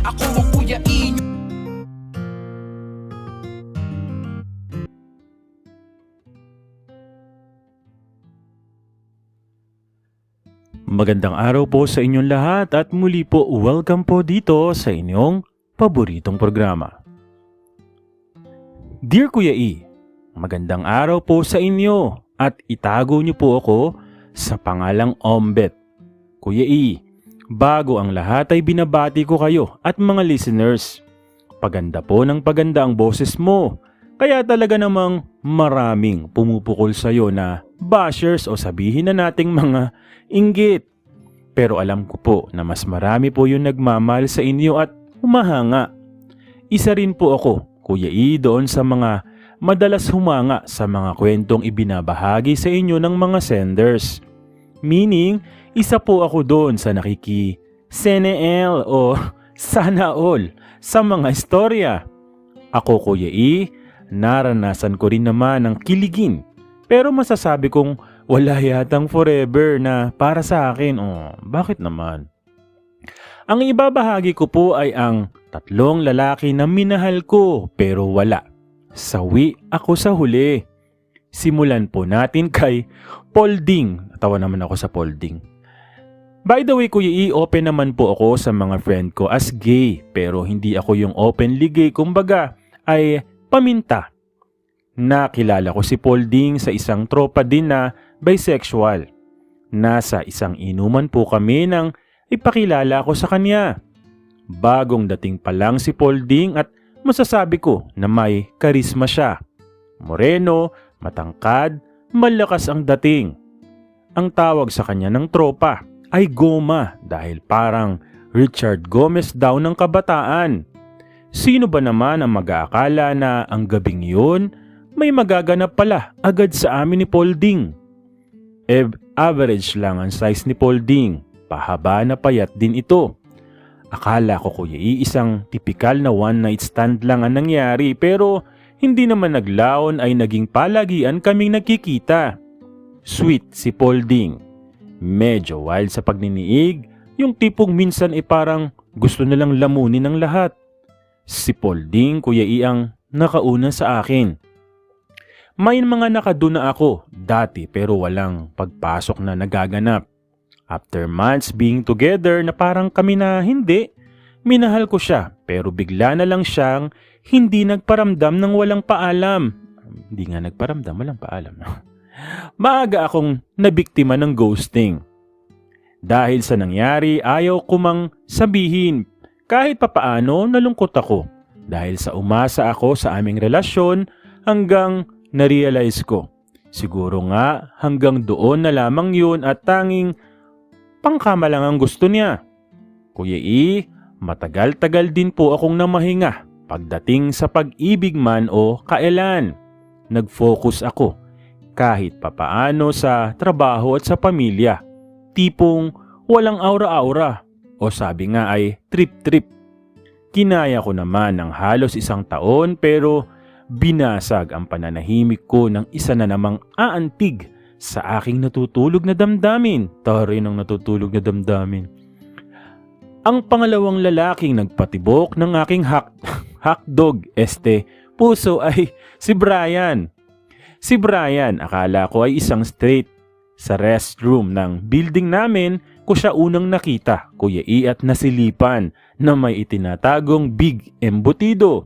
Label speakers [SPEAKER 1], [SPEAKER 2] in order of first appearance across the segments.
[SPEAKER 1] Ako ang Kuya E
[SPEAKER 2] Magandang araw po sa inyong lahat at muli po welcome po dito sa inyong paboritong programa. Dear Kuya E, magandang araw po sa inyo at itago niyo po ako sa pangalang Ombet. Kuya E, bago ang lahat ay binabati ko kayo at mga listeners. Paganda po ng paganda ang boses mo. Kaya talaga namang maraming pumupukol sa'yo na bashers o sabihin na nating mga inggit. Pero alam ko po na mas marami po yung nagmamahal sa inyo at humahanga. Isa rin po ako, Kuya E, doon sa mga madalas humanga sa mga kwentong ibinabahagi sa inyo ng mga senders. Meaning, isa po ako doon sa nakiki SNL o sana all sa mga istorya. Ako Kuya E, naranasan ko rin naman ang kiligin. Pero masasabi kong wala yatang forever na para sa akin. Oh, bakit naman? Ang ibabahagi ko po ay ang tatlong lalaki na minahal ko pero wala. Sawi ako sa huli. Simulan po natin kay Polding. Natawa naman ako sa Polding. By the way, Kuya E, open naman po ako sa mga friend ko as gay. Pero hindi ako yung openly gay. Kumbaga, ay paminta. Nakilala ko si Polding sa isang tropa din na bisexual. Nasa isang inuman po kami nang ipakilala ko sa kanya. Bagong dating pa lang si Polding at masasabi ko na may karisma siya. Moreno, matangkad, malakas ang dating. Ang tawag sa kanya ng tropa ay Goma dahil parang Richard Gomez daw ng kabataan. Sino ba naman ang mag-aakala na ang gabing yun may magaganap pala agad sa amin ni Polding? Eh, average lang ang size ni Polding. Pahaba na payat din ito. Akala ko kuya iisang tipikal na one night stand lang ang nangyari pero hindi naman naglaon ay naging palagian kaming nagkikita. Sweet si Polding. Medyo wild sa pagniniig, yung tipong minsan ay parang gusto nilang lamunin ng lahat. Si Polding, Kuya Iang, nakauna sa akin. May mga nakaduna ako dati pero walang pagpasok na nagaganap. After months being together na parang kami na hindi, minahal ko siya pero bigla na lang siyang hindi nagparamdam ng walang paalam. Hindi nga nagparamdam, walang paalam. Maaga akong nabiktima ng ghosting. Dahil sa nangyari, ayaw ko mang sabihin. Kahit papaano, nalungkot ako. Dahil sa umasa ako sa aming relasyon hanggang na-realize ko. Siguro nga hanggang doon na lamang yun at tanging pangkama lang ang gusto niya. Kuya E, matagal-tagal din po akong namahinga pagdating sa pag-ibig man o kailan. Nag-focus ako kahit papaano sa trabaho at sa pamilya. Tipong walang aura-aura o sabi nga ay trip-trip. Kinaya ko naman ng halos isang taon pero binasag ang pananahimik ko ng isa na namang aantig sa aking natutulog na damdamin. Tari ng natutulog na damdamin. Ang pangalawang lalaking nagpatibok ng aking hak hakdog este puso ay si Brian. Si Brian akala ko ay isang straight. Sa restroom ng building namin ko siya unang nakita, Kuya E at nasilipan na may itinatagong big embutido.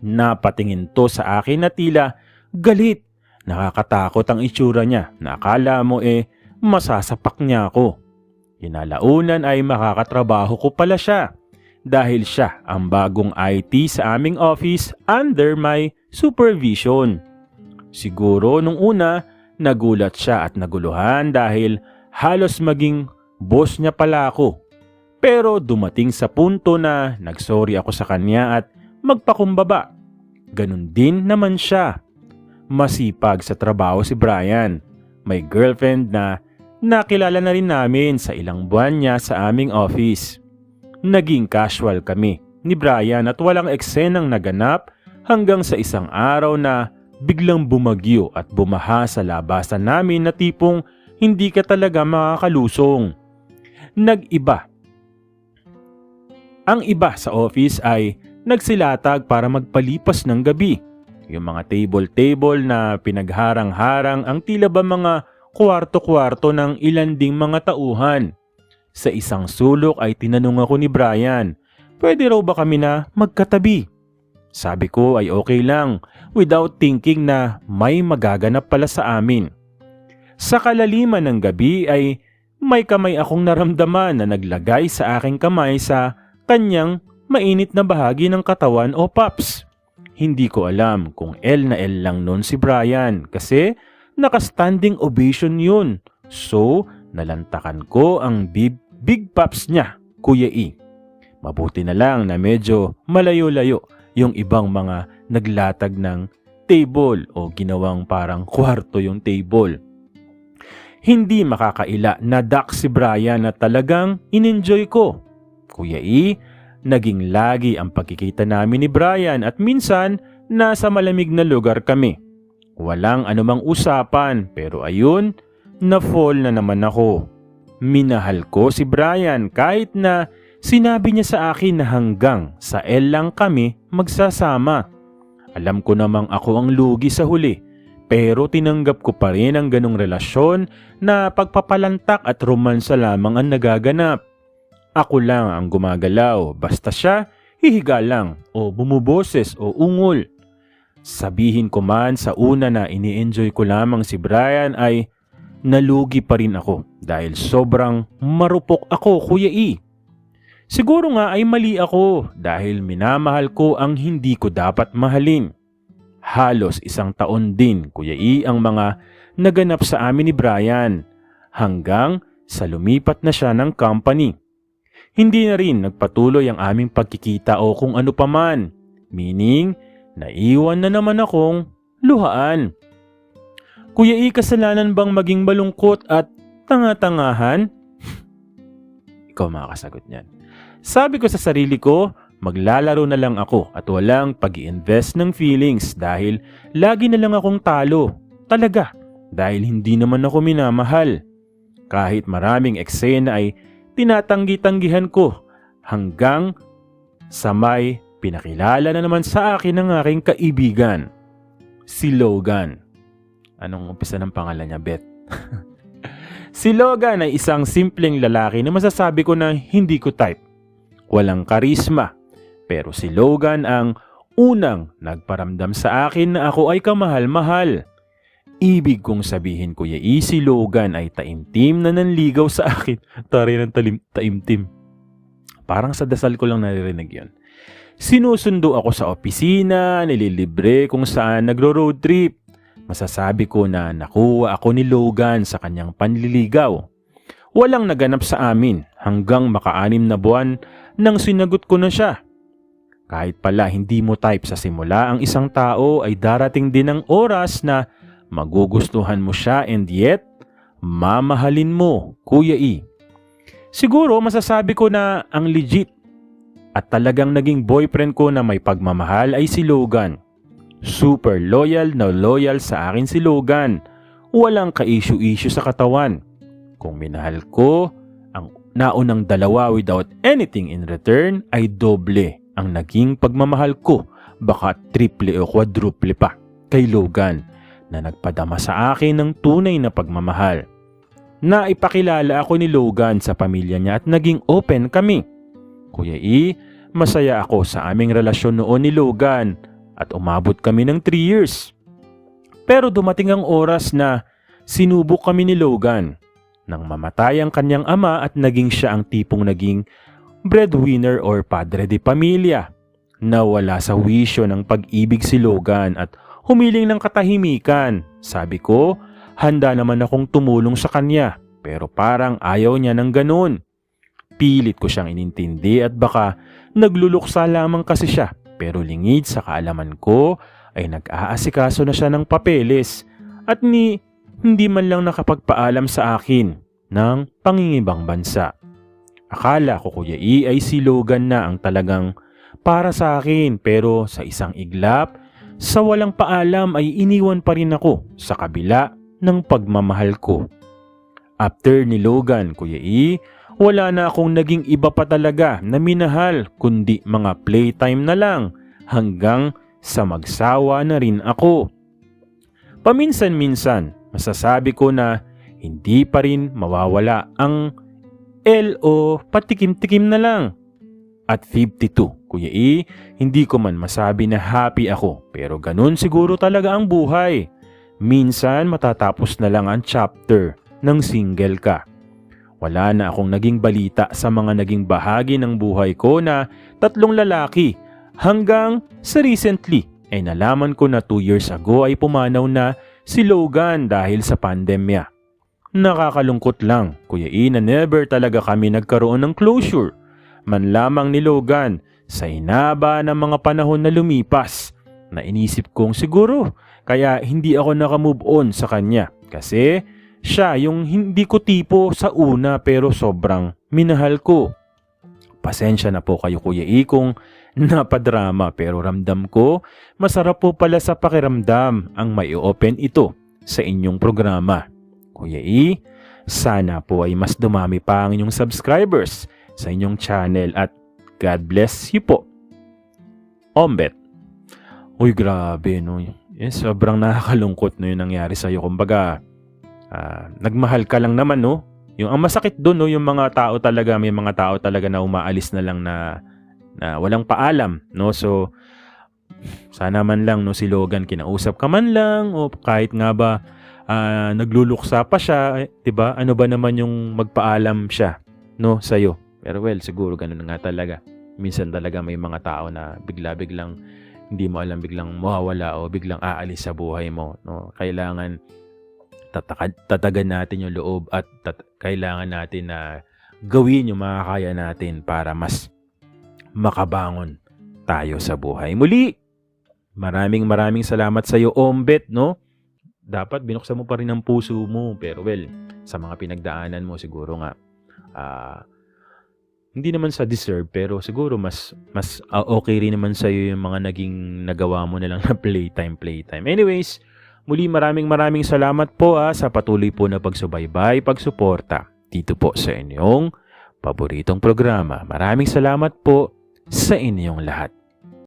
[SPEAKER 2] Napatingin to sa akin na tila galit. Nakakatakot ang itsura niya na akala mo eh masasapak niya ako. Kinalaunan ay makakatrabaho ko pala siya dahil siya ang bagong IT sa aming office under my supervision. Siguro nung una, nagulat siya at naguluhan dahil halos maging boss niya pala ako. Pero dumating sa punto na nagsorry ako sa kanya at magpakumbaba. Ganun din naman siya. Masipag sa trabaho si Brian. May girlfriend na nakilala na rin namin sa ilang buwan niya sa aming office. Naging casual kami ni Brian at walang eksenang naganap hanggang sa isang araw na biglang bumagyo at bumaha sa labasan namin na tipong hindi ka talaga makakalusong. Nag-iba Ang iba sa office ay nagsilatag para magpalipas ng gabi. Yung mga table-table na pinagharang-harang ang tila ba mga kwarto-kwarto ng ilan ding mga tauhan. Sa isang sulok ay tinanong ako ni Brian, pwede raw ba kami na magkatabi? Sabi ko ay okay lang without thinking na may magaganap pala sa amin. Sa kalaliman ng gabi ay may kamay akong naramdaman na naglagay sa aking kamay sa kanyang mainit na bahagi ng katawan o paps. Hindi ko alam kung L na L lang noon si Brian kasi naka-standing ovation yun. So, nalantakan ko ang big, big paps niya, Kuya E. Mabuti na lang na medyo malayo-layo yung ibang mga naglatag ng table o ginawang parang kwarto yung table. Hindi makakaila na duck si Brian na talagang in-enjoy ko. Kuya E, naging lagi ang pagkikita namin ni Brian at minsan nasa malamig na lugar kami. Walang anumang usapan pero ayun, na-fall na naman ako. Minahal ko si Brian kahit na sinabi niya sa akin na hanggang sa L lang kami magsasama. Alam ko namang ako ang lugi sa huli pero tinanggap ko pa rin ang ganong relasyon na pagpapalantak at romansa lamang ang nagaganap. Ako lang ang gumagalaw basta siya hihiga lang o bumuboses o ungol. Sabihin ko man sa una na ini-enjoy ko lamang si Brian ay nalugi pa rin ako dahil sobrang marupok ako Kuya E. Siguro nga ay mali ako dahil minamahal ko ang hindi ko dapat mahalin. Halos isang taon din Kuya E ang mga naganap sa amin ni Brian hanggang sa lumipat na siya ng company. Hindi na rin nagpatuloy ang aming pagkikita o kung ano paman, meaning naiwan na naman akong luhaan. Kuya E, kasalanan bang maging malungkot at tanga-tangahan? Ikaw makakasagot niyan. Sabi ko sa sarili ko, maglalaro na lang ako at walang pag invest ng feelings dahil lagi na lang akong talo. Talaga, dahil hindi naman ako minamahal. Kahit maraming eksena ay tinatanggi-tanggihan ko hanggang sa may pinakilala na naman sa akin ng aking kaibigan, si Logan. Anong umpisa ng pangalan niya, Beth? si Logan ay isang simpleng lalaki na masasabi ko na hindi ko type. Walang karisma. Pero si Logan ang unang nagparamdam sa akin na ako ay kamahal-mahal. Ibig kong sabihin kuya E, si Logan ay taimtim na nanligaw sa akin. Tari ng talim, taimtim. Parang sa dasal ko lang naririnig yon. Sinusundo ako sa opisina, nililibre kung saan nagro-road trip. Masasabi ko na nakuha ako ni Logan sa kanyang panliligaw. Walang naganap sa amin hanggang makaanim na buwan nang sinagot ko na siya. Kahit pala hindi mo type sa simula ang isang tao ay darating din ang oras na magugustuhan mo siya and yet mamahalin mo, Kuya E. Siguro masasabi ko na ang legit at talagang naging boyfriend ko na may pagmamahal ay si Logan. Super loyal na loyal sa akin si Logan. Walang ka-issue-issue sa katawan. Kung minahal ko, ang naunang dalawa without anything in return ay doble ang naging pagmamahal ko. Baka triple o quadruple pa kay Logan na nagpadama sa akin ng tunay na pagmamahal. Naipakilala ako ni Logan sa pamilya niya at naging open kami. Kuya E, masaya ako sa aming relasyon noon ni Logan at umabot kami ng 3 years. Pero dumating ang oras na sinubok kami ni Logan nang mamatay ang kanyang ama at naging siya ang tipong naging breadwinner or padre de pamilya. Nawala sa wisyo ng pag-ibig si Logan at humiling ng katahimikan. Sabi ko, handa naman akong tumulong sa kanya pero parang ayaw niya ng ganun. Pilit ko siyang inintindi at baka nagluluksa lamang kasi siya pero lingid sa kaalaman ko ay nag-aasikaso na siya ng papeles at ni hindi man lang nakapagpaalam sa akin ng pangingibang bansa. Akala ko Kuya E ay si Logan na ang talagang para sa akin pero sa isang iglap, sa walang paalam ay iniwan pa rin ako sa kabila ng pagmamahal ko. After ni Logan, Kuya E, wala na akong naging iba pa talaga na minahal kundi mga playtime na lang hanggang sa magsawa na rin ako. Paminsan-minsan, masasabi ko na hindi pa rin mawawala ang LO patikim-tikim na lang. At 52, Kuya E, hindi ko man masabi na happy ako pero ganun siguro talaga ang buhay. Minsan matatapos na lang ang chapter ng single ka. Wala na akong naging balita sa mga naging bahagi ng buhay ko na tatlong lalaki hanggang sa recently ay nalaman ko na 2 years ago ay pumanaw na si Logan dahil sa pandemya. Nakakalungkot lang, Kuya E, na never talaga kami nagkaroon ng closure. Man lamang ni Logan sa inaba ng mga panahon na lumipas na inisip kong siguro kaya hindi ako nakamove on sa kanya kasi siya yung hindi ko tipo sa una pero sobrang minahal ko. Pasensya na po kayo Kuya E kung napadrama pero ramdam ko masarap po pala sa pakiramdam ang may open ito sa inyong programa. Kuya E, sana po ay mas dumami pa ang inyong subscribers sa inyong channel at God bless you po. Ombet. Uy, grabe no. Eh, sobrang nakakalungkot no yung nangyari sa'yo. Kumbaga, ah, nagmahal ka lang naman no. Yung ang masakit doon no, yung mga tao talaga, may mga tao talaga na umaalis na lang na, na walang paalam no. So, sana man lang no si Logan kinausap ka man lang o kahit nga ba ah, nagluluksa pa siya, eh, 'di ba? Ano ba naman yung magpaalam siya no sa Pero well, siguro ganun nga talaga. Minsan talaga may mga tao na bigla-biglang hindi mo alam biglang mawawala o biglang aalis sa buhay mo, no? Kailangan tataka, tatagan natin yung loob at tat- kailangan natin na gawin yung makakaya natin para mas makabangon tayo sa buhay. Muli, maraming maraming salamat sa iyo, Ombet, no? dapat binuksan mo pa rin ang puso mo. Pero well, sa mga pinagdaanan mo siguro nga, ah, hindi naman sa deserve, pero siguro mas mas ah, okay rin naman sa iyo yung mga naging nagawa mo na lang na playtime, playtime. Anyways, muli maraming maraming salamat po ah, sa patuloy po na pagsubaybay, pagsuporta dito po sa inyong paboritong programa. Maraming salamat po sa inyong lahat.